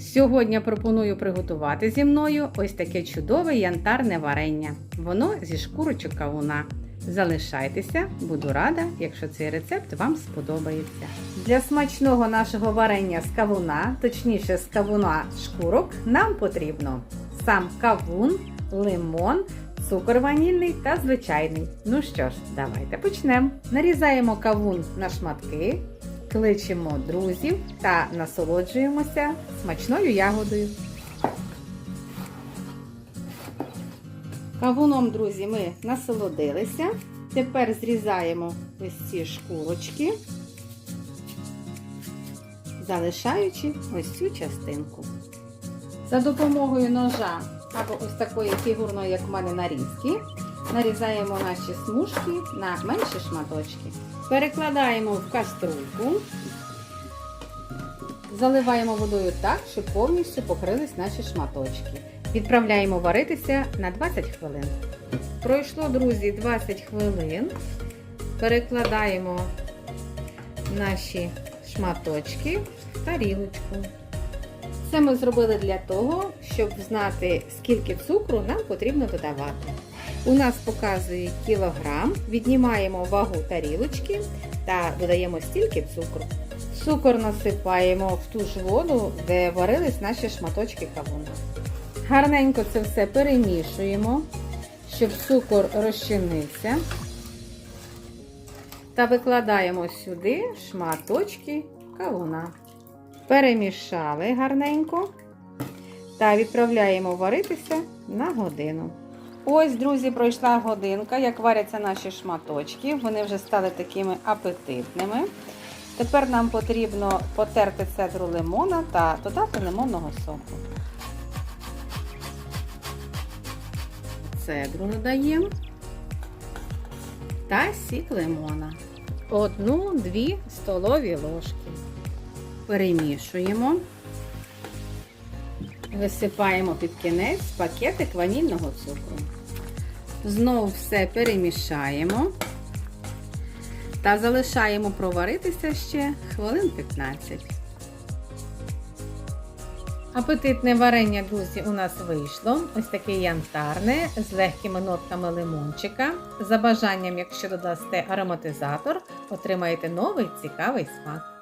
Сьогодні пропоную приготувати зі мною ось таке чудове янтарне варення. Воно зі шкурочок кавуна. Залишайтеся, буду рада, якщо цей рецепт вам сподобається. Для смачного нашого варення з кавуна, точніше з кавуна шкурок, нам потрібно сам кавун, лимон, цукор ванільний та звичайний. Ну що ж, давайте почнемо. Нарізаємо кавун на шматки, кличемо друзів та насолоджуємося смачною ягодою. Кавуном, друзі, ми насолодилися. Тепер зрізаємо ось ці шкурочки, залишаючи ось цю частинку. За допомогою ножа або ось такої фігурної, як в мене нарізки, нарізаємо наші смужки на менші шматочки. Перекладаємо в каструльку, заливаємо водою так, щоб повністю покрились наші шматочки. Відправляємо варитися на 20 хвилин. Пройшло, друзі, 20 хвилин. Перекладаємо наші шматочки в тарілочку. Це ми зробили для того, щоб знати, скільки цукру нам потрібно додавати. У нас показує кілограм, віднімаємо вагу тарілочки та додаємо стільки цукру. Цукор насипаємо в ту ж воду, де варились наші шматочки кавуна. Гарненько це все перемішуємо, щоб цукор розчинився. Та викладаємо сюди шматочки кавуна. Перемішали гарненько та відправляємо варитися на годину. Ось, друзі, пройшла годинка, як варяться наші шматочки. Вони вже стали такими апетитними. Тепер нам потрібно потерти цедру лимона та додати лимонного соку. Цедру додаємо та сік лимона. Одну-дві столові ложки. Перемішуємо. Висипаємо під кінець пакетик ванільного цукру. Знову все перемішаємо та залишаємо проваритися ще хвилин 15. Апетитне варення, друзі, у нас вийшло. Ось таке янтарне з легкими нотками лимончика. За бажанням, якщо додасте ароматизатор, отримаєте новий цікавий смак.